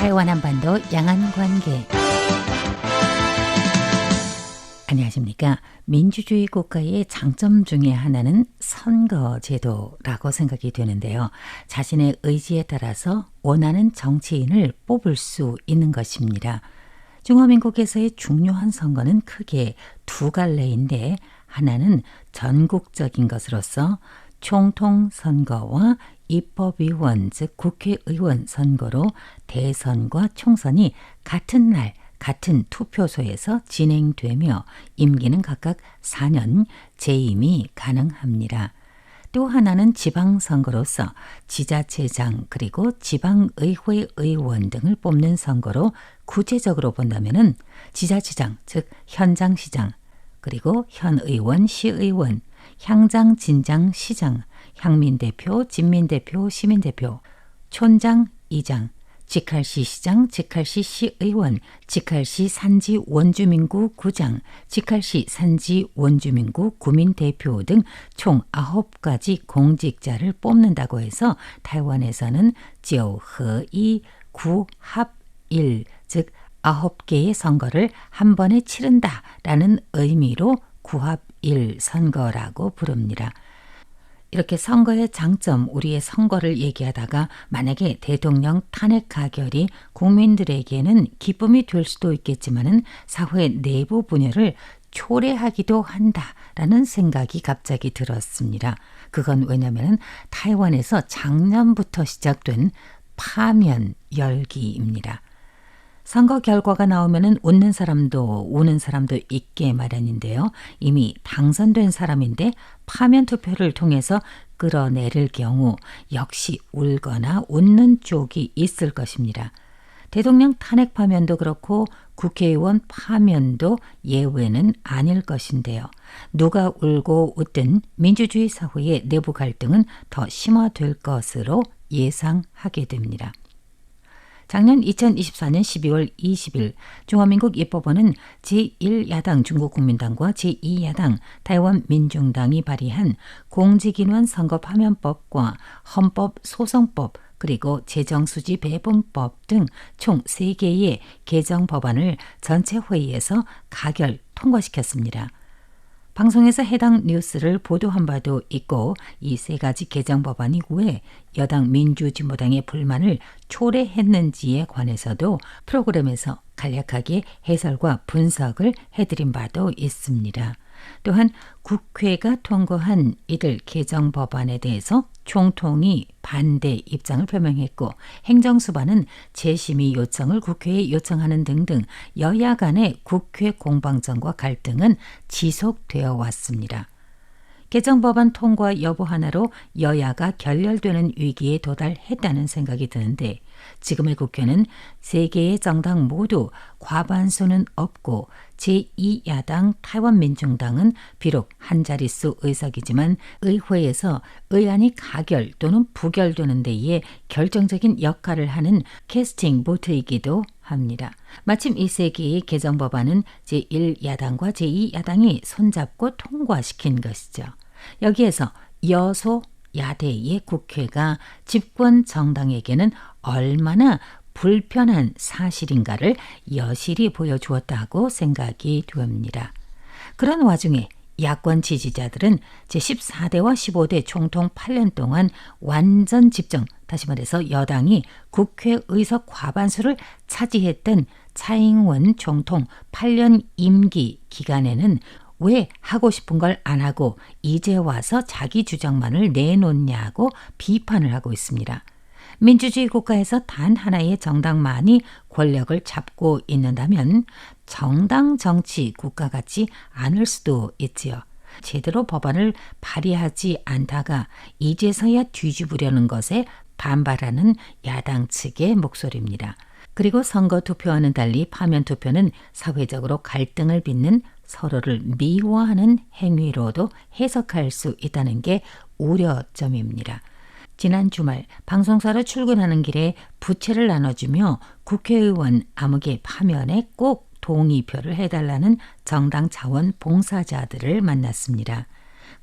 타이완 한반도 양안 관계. 안녕하십니까. 민주주의 국가의 장점 중에 하나는 선거 제도라고 생각이 되는데요. 자신의 의지에 따라서 원하는 정치인을 뽑을 수 있는 것입니다. 중화민국에서의 중요한 선거는 크게 두 갈래인데 하나는 전국적인 것으로서 총통 선거와 입법위원 즉 국회의원 선거로 대선과 총선이 같은 날 같은 투표소에서 진행되며 임기는 각각 4년 재임이 가능합니다. 또 하나는 지방선거로서 지자체장 그리고 지방의회 의원 등을 뽑는 선거로 구체적으로 본다면 지자체장 즉 현장시장 그리고 현의원 시의원 향장 진장 시장 향민 대표 진민 대표 시민 대표 촌장 이장 직할시 시장, 직할시 시의원, 직할시 산지 원주민구 구장, 직할시 산지 원주민구 구민대표 등 총 9가지 공직자를 뽑는다고 해서 타이완에서는 지오허이 구합일 즉 9개의 선거를 한 번에 치른다라는 의미로 구합일 선거라고 부릅니다. 이렇게 선거의 장점, 우리의 선거를 얘기하다가 만약에 대통령 탄핵 가결이 국민들에게는 기쁨이 될 수도 있겠지만은 사회 내부 분열을 초래하기도 한다라는 생각이 갑자기 들었습니다. 그건 왜냐하면 타이완에서 작년부터 시작된 파면 열기입니다. 선거 결과가 나오면 웃는 사람도 우는 사람도 있게 마련인데요. 이미 당선된 사람인데 파면 투표를 통해서 끌어내릴 경우 역시 울거나 웃는 쪽이 있을 것입니다. 대통령 탄핵 파면도 그렇고 국회의원 파면도 예외는 아닐 것인데요. 누가 울고 웃든 민주주의 사회의 내부 갈등은 더 심화될 것으로 예상하게 됩니다. 작년 2024년 12월 20일 중화민국 입법원은 제1야당 중국국민당과 제2야당台湾 민중당이 발의한 공직인원 선거 파면법과 헌법 소송법 그리고 재정수지 배분법 등 총 3개의 개정 법안을 전체 회의에서 가결 통과시켰습니다. 방송에서 해당 뉴스를 보도한 바도 있고 이 세 가지 개정 법안 이후에 여당 민주진보당의 불만을 초래했는지에 관해서도 프로그램에서 간략하게 해설과 분석을 해드린 바도 있습니다. 또한 국회가 통과한 이들 개정 법안에 대해서 총통이 반대 입장을 표명했고 행정수반은 재심의 요청을 국회에 요청하는 등등 여야 간의 국회 공방전과 갈등은 지속되어 왔습니다. 개정 법안 통과 여부 하나로 여야가 결렬되는 위기에 도달했다는 생각이 드는데 지금의 국회는 세 개의 정당 모두 과반수는 없고 제2야당 타이완 민중당은 비록 한 자릿수 의석이지만 의회에서 의안이 가결 또는 부결되는 데에 결정적인 역할을 하는 캐스팅 보트이기도 합니다. 마침 이세 개의 개정 법안은 제1야당과 제2야당이 손잡고 통과시킨 것이죠. 여기에서 여소 야대의 국회가 집권 정당에게는 얼마나 불편한 사실인가를 여실히 보여주었다고 생각이 됩니다. 그런 와중에 야권 지지자들은 제14대와 15대 총통 8년 동안 완전 집정, 다시 말해서 여당이 국회 의석 과반수를 차지했던 차잉원 총통 8년 임기 기간에는 왜 하고 싶은 걸 안 하고 이제 와서 자기 주장만을 내놓냐고 비판을 하고 있습니다. 민주주의 국가에서 단 하나의 정당만이 권력을 잡고 있는다면 정당 정치 국가 같지 않을 수도 있지요. 제대로 법안을 발의하지 않다가 이제서야 뒤집으려는 것에 반발하는 야당 측의 목소리입니다. 그리고 선거 투표와는 달리 파면 투표는 사회적으로 갈등을 빚는 서로를 미워하는 행위로도 해석할 수 있다는 게 우려점입니다. 지난 주말 방송사로 출근하는 길에 부채를 나눠주며 국회의원 암흑의 파면에 꼭 동의표를 해달라는 정당 자원 봉사자들을 만났습니다.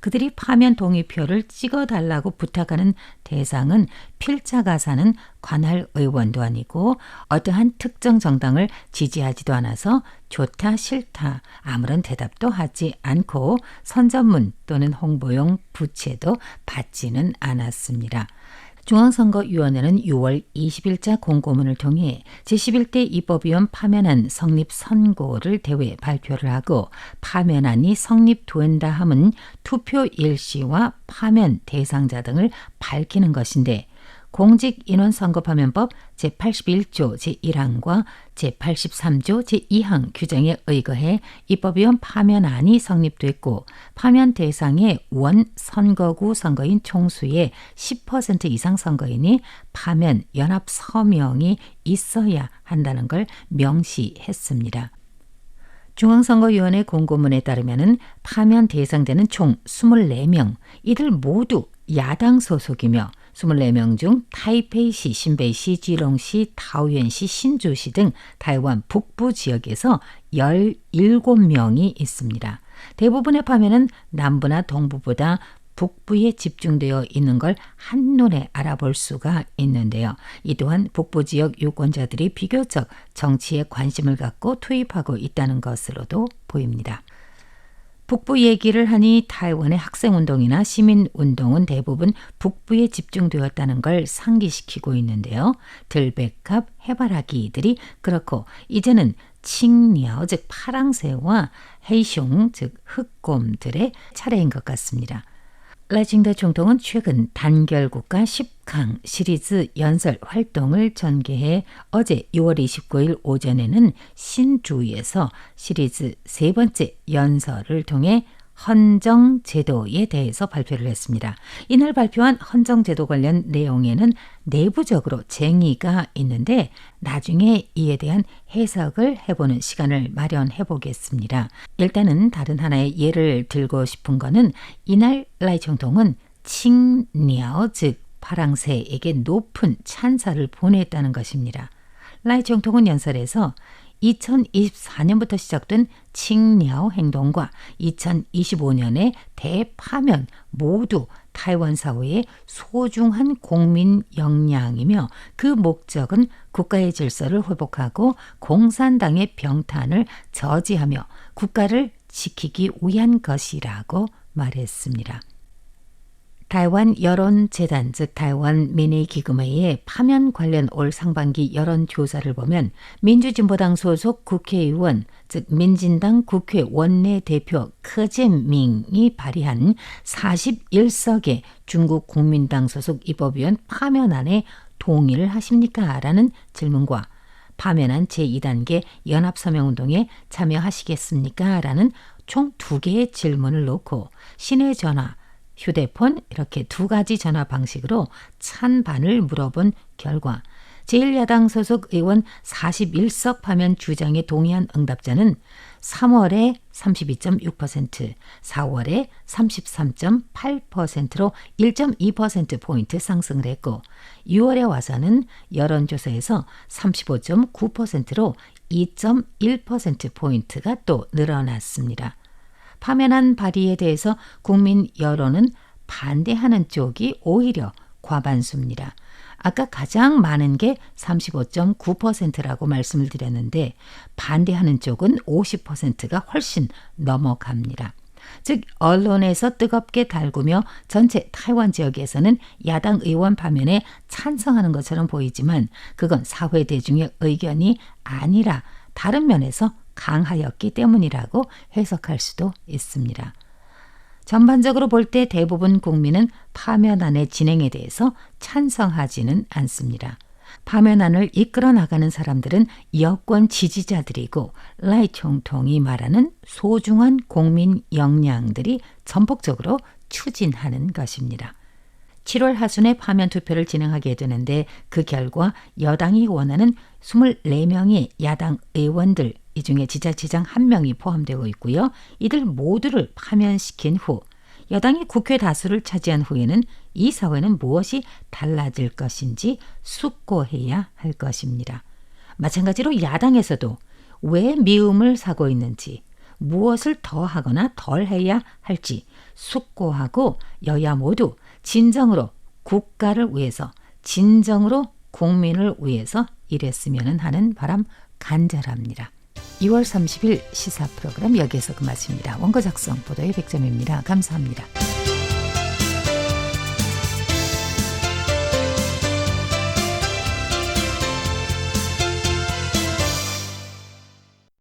그들이 파면 동의표를 찍어달라고 부탁하는 대상은 필자가 사는 관할 의원도 아니고 어떠한 특정 정당을 지지하지도 않아서 좋다 싫다 아무런 대답도 하지 않고 선전문 또는 홍보용 부채도 받지는 않았습니다. 중앙선거위원회는 6월 20일자 공고문을 통해 제11대 입법위원 파면안 성립 선고를 대회 발표를 하고 파면안이 성립된다 함은 투표 일시와 파면 대상자 등을 밝히는 것인데 공직인원선거파면법 제81조 제1항과 제83조 제2항 규정에 의거해 입법위원 파면안이 성립됐고 파면 대상의 원 선거구 선거인 총수의 10% 이상 선거인이 파면 연합 서명이 있어야 한다는 걸 명시했습니다. 중앙선거위원회 공고문에 따르면 파면 대상자는 총 24명, 이들 모두 야당 소속이며 24명 중 타이페이시, 신베이시, 지롱시, 타오현시, 신주시 등 타이완 북부 지역에서 17명이 있습니다. 대부분의 파면은 남부나 동부보다 북부에 집중되어 있는 걸 한눈에 알아볼 수가 있는데요. 이 또한 북부 지역 유권자들이 비교적 정치에 관심을 갖고 투입하고 있다는 것으로도 보입니다. 북부 얘기를 하니 타이완의 학생운동이나 시민운동은 대부분 북부에 집중되었다는 걸 상기시키고 있는데요. 들백합, 해바라기들이 그렇고 이제는 칭리ao 즉 파랑새와 헤이숑 즉 흑곰들의 차례인 것 같습니다. 라징더 총통은 최근 단결국가 10강 시리즈 연설 활동을 전개해 어제 6월 29일 오전에는 신주에서 시리즈 세 번째 연설을 통해 헌정 제도에 대해서 발표를 했습니다. 이날 발표한 헌정 제도 관련 내용에는 내부적으로 쟁의가 있는데 나중에 이에 대한 해석을 해보는 시간을 마련해 보겠습니다. 일단은 다른 하나의 예를 들고 싶은 거는 이날 라이 총통은 칭리ao 즉 파랑새에게 높은 찬사를 보냈다는 것입니다. 라이 총통은 연설에서 2024년부터 시작된 칭리ao 행동과 2025년의 대파면 모두 타이완 사회의 소중한 국민 역량이며 그 목적은 국가의 질서를 회복하고 공산당의 병탄을 저지하며 국가를 지키기 위한 것이라고 말했습니다. 타이완 여론재단 즉 타이완 민의기금회의 파면 관련 올 상반기 여론조사를 보면 민주진보당 소속 국회의원 즉 민진당 국회 원내대표柯재밍이 발의한 41석의 중국 국민당 소속 입법위원 파면안에 동의를 하십니까? 라는 질문과 파면안 제2단계 연합서명운동에 참여하시겠습니까? 라는 총두 개의 질문을 놓고 시내 전화, 휴대폰 이렇게 두 가지 전화 방식으로 찬반을 물어본 결과 제1야당 소속 의원 41석 파면 주장에 동의한 응답자는 3월에 32.6%, 4월에 33.8%로 1.2%포인트 상승을 했고 6월에 와서는 여론조사에서 35.9%로 2.1%포인트가 또 늘어났습니다. 파면한 발의에 대해서 국민 여론은 반대하는 쪽이 오히려 과반수입니다. 아까 가장 많은 게 35.9%라고 말씀을 드렸는데 반대하는 쪽은 50%가 훨씬 넘어갑니다. 즉 언론에서 뜨겁게 달구며 전체 타이완 지역에서는 야당 의원 파면에 찬성하는 것처럼 보이지만 그건 사회 대중의 의견이 아니라 다른 면에서 강하였기 때문이라고 해석할 수도 있습니다. 전반적으로 볼 때 대부분 국민은 파면안의 진행에 대해서 찬성하지는 않습니다. 파면안을 이끌어 나가는 사람들은 여권 지지자들이고 라이 총통이 말하는 소중한 국민 역량들이 전폭적으로 추진하는 것입니다. 7월 하순에 파면 투표를 진행하게 되는데 그 결과 여당이 원하는 24명의 야당 의원들 이 중에 지자체장 한 명이 포함되고 있고요. 이들 모두를 파면시킨 후 여당이 국회 다수를 차지한 후에는 이 사회는 무엇이 달라질 것인지 숙고해야 할 것입니다. 마찬가지로 야당에서도 왜 미움을 사고 있는지, 무엇을 더 하거나 덜 해야 할지 숙고하고 여야 모두 진정으로 국가를 위해서 진정으로 국민을 위해서 일했으면 하는 바람 간절합니다. 2월 30일 시사 프로그램 여기에서 끝마칩니다. 원고 작성 보도의 백점입니다. 감사합니다.